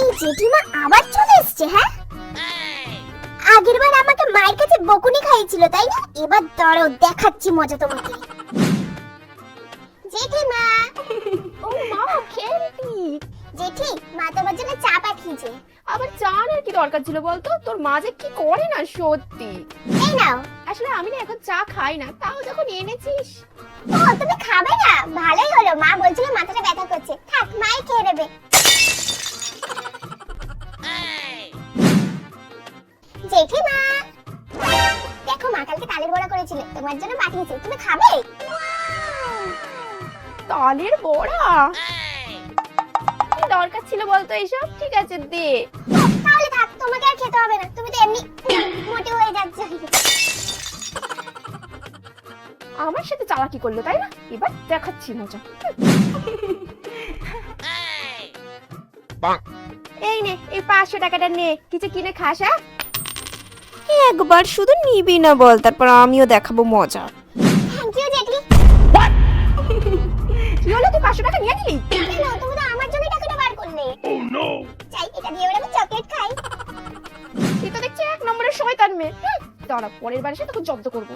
এই জেঠিমা আবার চলে এসছে হ্যাঁ? আগের বার আমাকে মায়ের কাছে বকুনি খাইয়েছিল তাই না? এবার দাঁড়াও দেখাচ্ছি মজা তোমাকে। জেঠিমা! ও মা খেলতি জেঠি মা তোমার জন্য চা পাঠিয়েছে। আবার চার কি দরকার ছিল বলতো? তোর মা যে কি করে না সত্যি। এই নাও। আসলে আমি না এখন চা খাই না তাও যখন এনেছিস। ও তুমি খাবে না? ভালোই হলো। মা বলছিল মাথাটা ব্যথা করছে। থাক মাই খেয়ে নেবে। জেঠিমা। দেখো মা কালকে তালের বড়া করেছিল। তোমার জন্য পাঠিয়েছে। তুমি খাবে? তালের বড়া? দরকার ছিল বলতো এইসব ঠিক আছে দে। তাহলে থাক তোমাকে আর খেতে হবে না। তুমি তো এমনি মোটে হয়ে যাচ্ছ আমার সাথে চালাকি করল তাই না? এবার দেখাচ্ছি মজা। এই নে এই পাঁচশো টাকাটা নে। কিছু কিনে খাস হ্যাঁ? একবার শুধু নিবি না বল তারপর আমিও দেখাবো মজা। থ্যাংক ইউ জেঠি কি হলো তুই পাঁচশো টাকা নিয়ে নিলি? কেন তুমি তো আমার জন্য টাকাটা বার করলে। চাই এটা দিয়ে ওরা চকলেট খাই। তুই দেখছি এক নম্বরের শয়তান মেয়ে। দাঁড়া পরের বার এসে তোকে জব্দ করব।